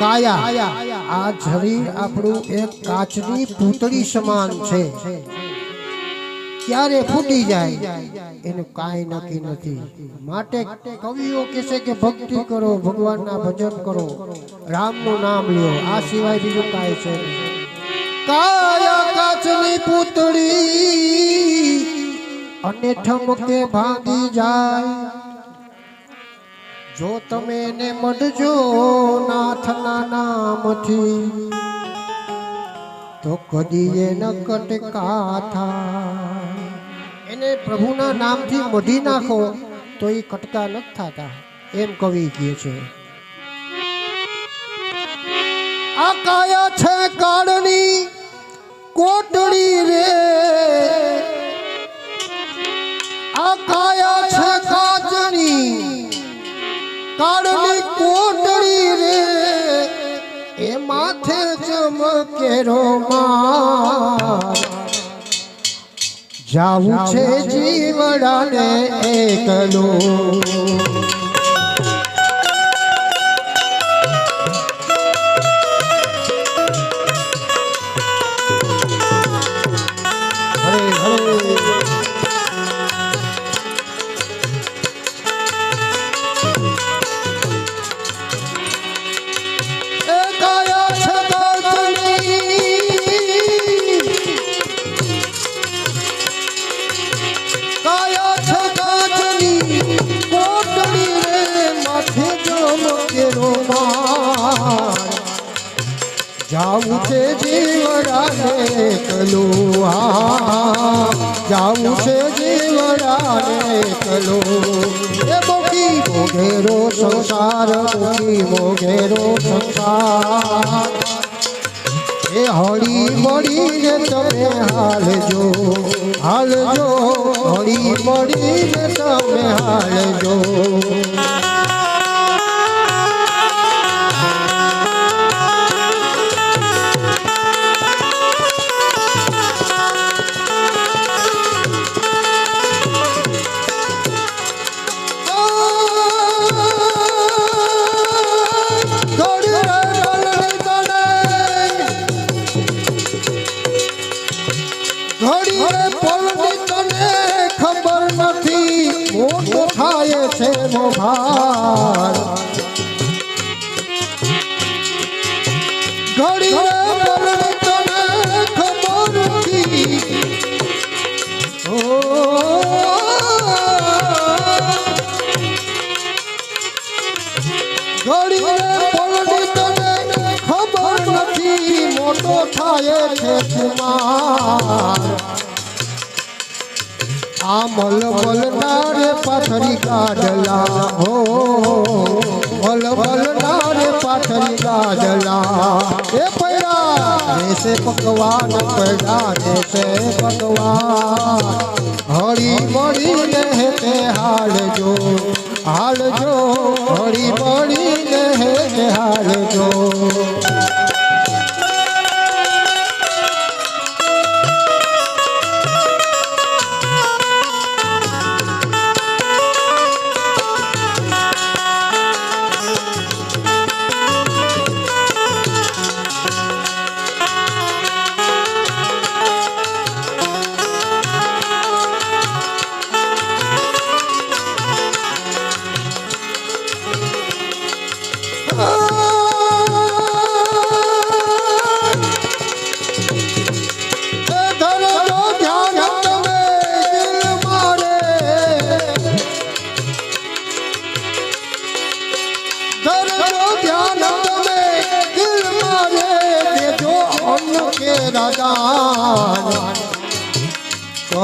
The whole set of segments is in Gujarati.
કાયા. આ શરીર આપણું એક કાચની પૂતળી સમાન છે. ક્યારે ફૂટી જાય, એનું કાંઈ નક્કી નથી. માટે કવિઓ કહે છે કે ભક્તિ કરો, ભગવાનના ભજન કરો. રામનું નામ લ્યો. આ સિવાય બીજું કાંઈ છે કાયા કાચની પૂતળી, અને ઠમકે ભાંગી જાય. જો તમે એને મળજો નાથના નામથી, તો કદી એ ન કટકા થાય એને પ્રભુના નામથી મઢી નાખો, તો એ કટકા નથી થતા. એમ કવિ કહે છે. આ કાયા છે કાળની કોટડી રે. આ કાયા છે કાચની કાળની કોટડી રે એ માથે ચમકેરો માર. જાવું છે જીવડાને એકલો. જાવું છે જીવડાને કલુઆ જાવું છે જીવડાને કલો એ મોગી મોગેરો સંસાર મોગી મોગેરો સંસાર. એ હળી મળીને તમે હાલજો હાલજો. હળી મળીને તમે હાલજો. મોટો થાય છે કુમાર આ મલમલ નારે પાથરી કાઢલા હો મલમલ નારે પાથરી કાઢલા એ પૈરા દેશે પકવાન પૈડા દેશે પકવાન. હળી મળીને હેતે હાલજો. હાલજો હળી મળીને હાલજો.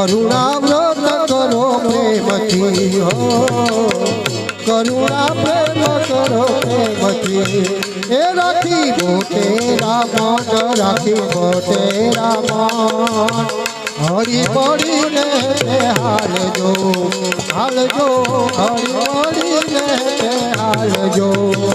કરુણા વ્રત કરો પ્રેમથી, હો. કરુણા પ્રેમ કરો પ્રેમથી. એ રાખી મોટેરા મન રાખી મોટેરા મન હરી પડીને હાલજો હાલજો, હરી પડીને હાલજો.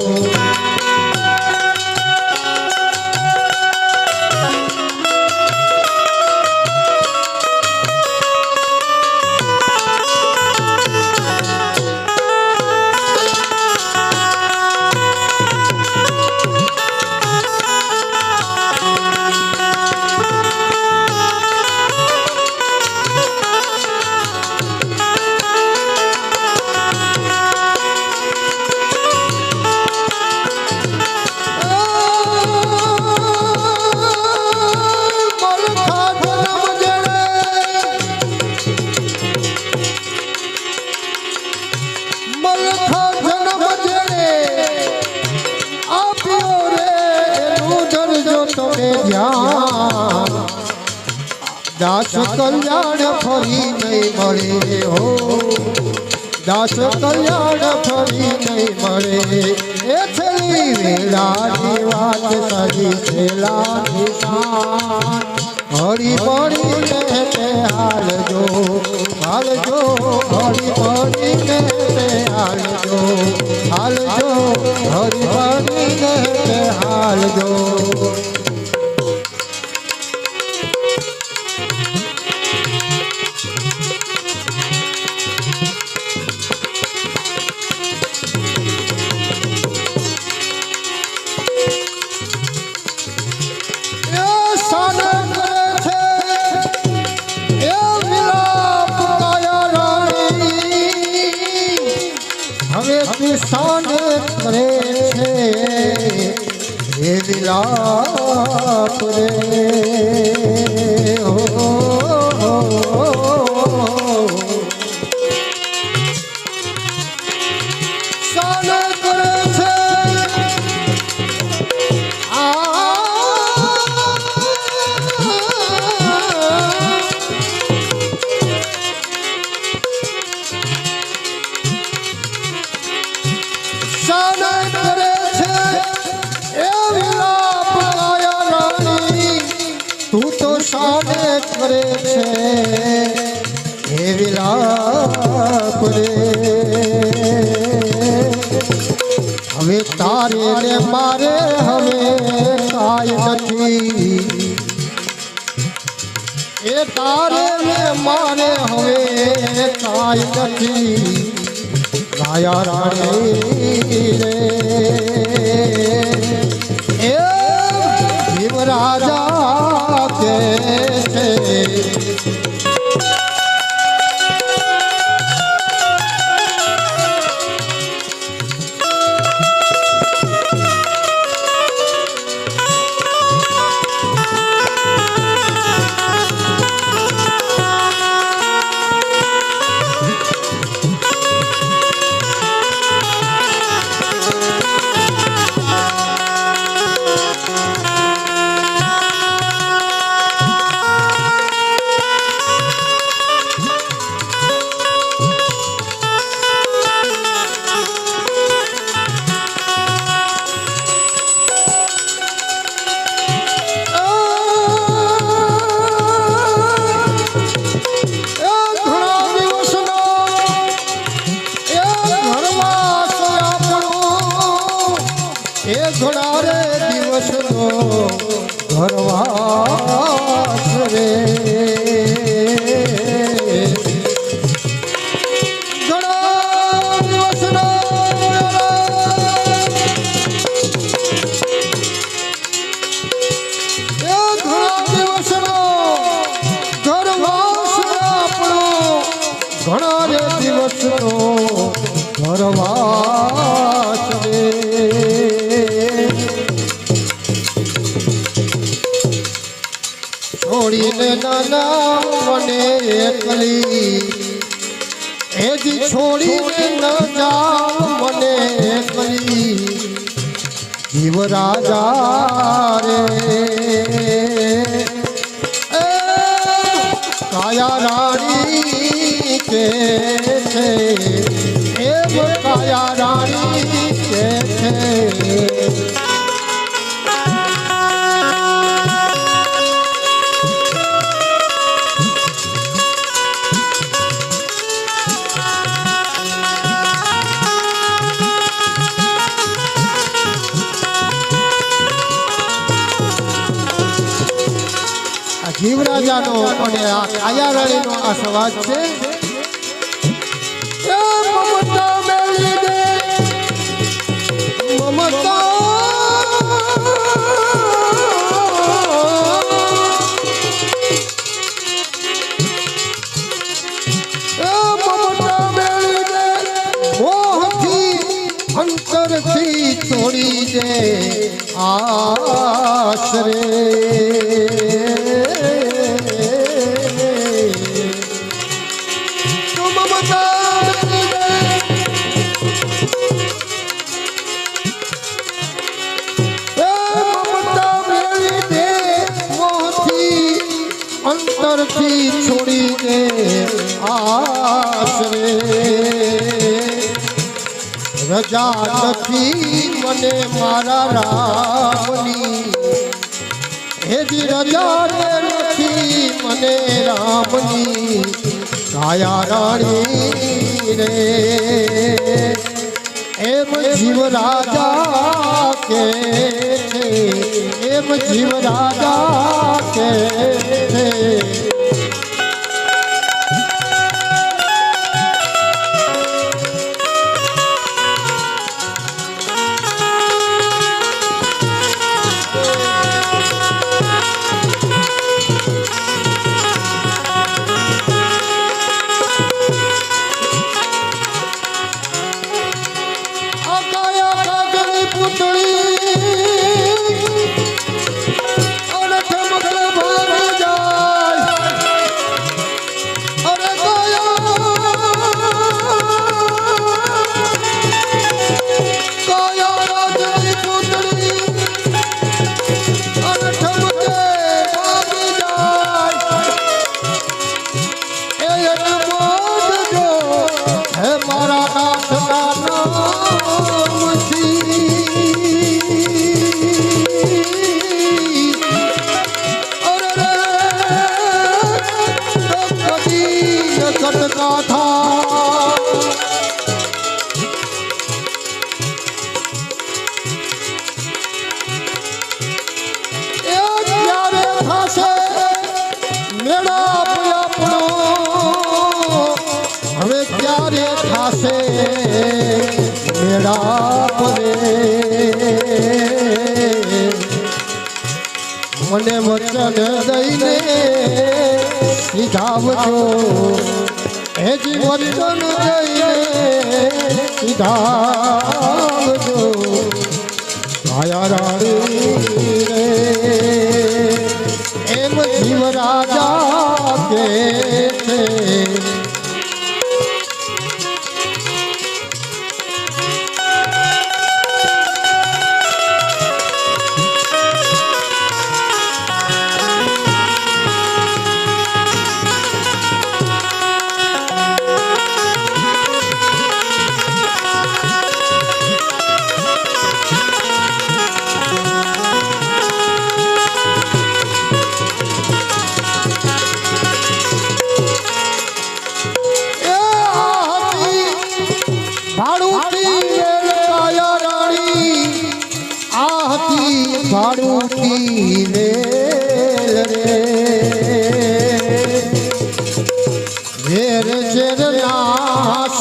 દાસ કલ્યાણ ફરી નહીં મળે હો. દાસ કલ્યાણ ફરી નહીં મળે. એ છેલ્લી વેળાની વાત સરી છેલા સાંજ. હળી તે હાલજો હાલજો, હળી મળીને તે હાલજો હાલજો, હળી મળીને તે હાલજો. કિસાને હે વિલાપ રે તું તો શાને કરે છે, હે વિલાપ રે. હવે તારે ને મારે હવે કાય નથી. એ તારે ને મારે હવે કાય નથી. ગાયા રાણી રે. એ રાજા રે છોડીને નાના મને એકલી એજી છોડીને ન જાવ મને એકલી. જીવ રાજા રે કાયા રાણી કે છે? આ કાયારાણીનો આ સવાજ છે. છોડીને આશરે રજા નથી મને મારા રામની. હેજી રજા નથી મને રામની. કાયા રાણી રે. એમ જીવ રાજા કે એમ જીવ રાજા કે ક્યારે થશે મેળાપ રે મને વચન દઈને સીધાવજો હેજી વચન દઈને સીધાવજો આયા રાણી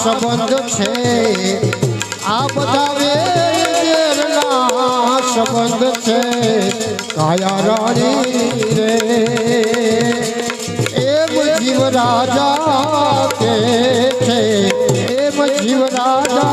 સંબંધ છે. આ બધા સંબંધ છે. કાયા રાણી રે. એમ જીવ રાજા કે છે. એમ જીવ રાજા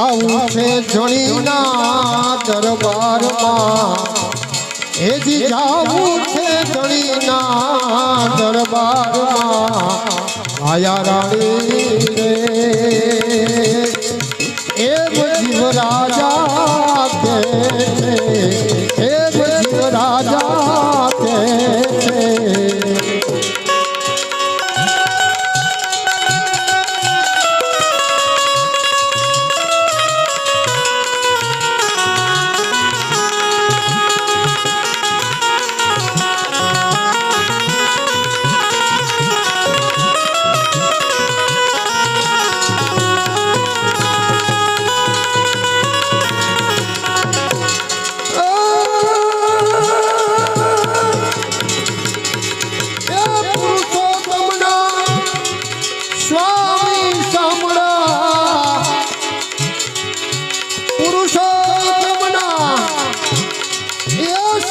જાવું છે જણીના દરબારમાં. એથી જાવું છે જણીના દરબારમાં. આયા રાણી રે એમ જીવ રાજા કે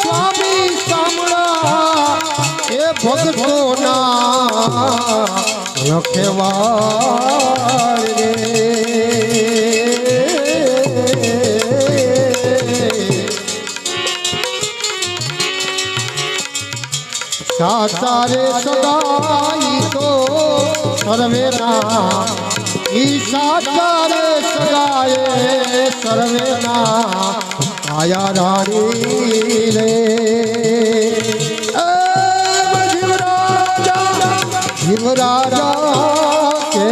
સ્વામી સાંભળા. એ ભક્તોના રખેવા સાચા રે સદાઈ તો સર્વેના. ઈ સાચા રે સદાય સર્વેના. આયા રાણી રે જીવરાજા જીવરાજા કે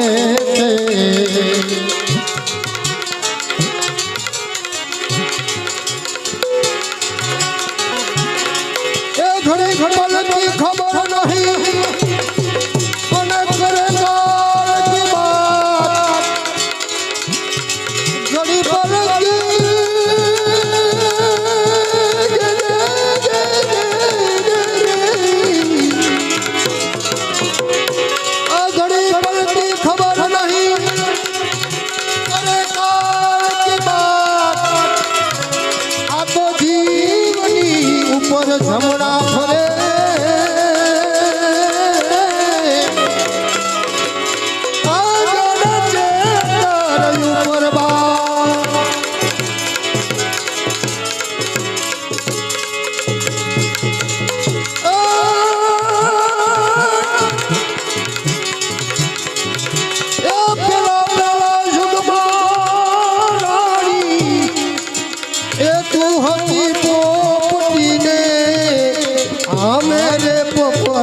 ઉપર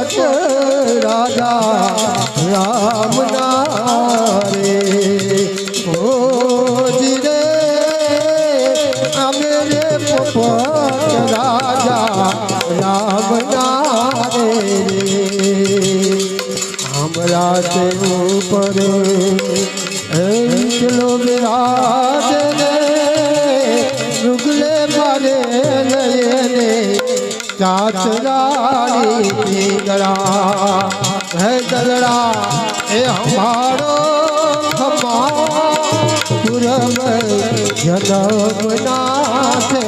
ભગત રાધા, રામ ના રે ઓ જીરે અમે રે પોપટ રાજા, રામ ના રે. હમરા તે ઉપર એકલો ચાચરા દલડા હે દલડા એ હમારો હમારમ જલમના છે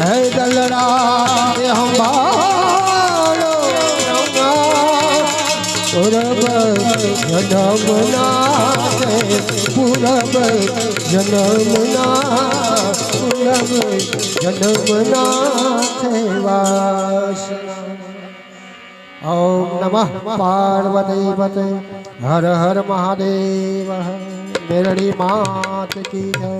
હે દલડા એ હમારો પૂરબ જનમના છે પૂરબ જનમના પૂરબ જનમના છે વાસ ઓમ નમઃ પાર્વતી પતે હર હર મહાદેવ મેરડી માત કી જય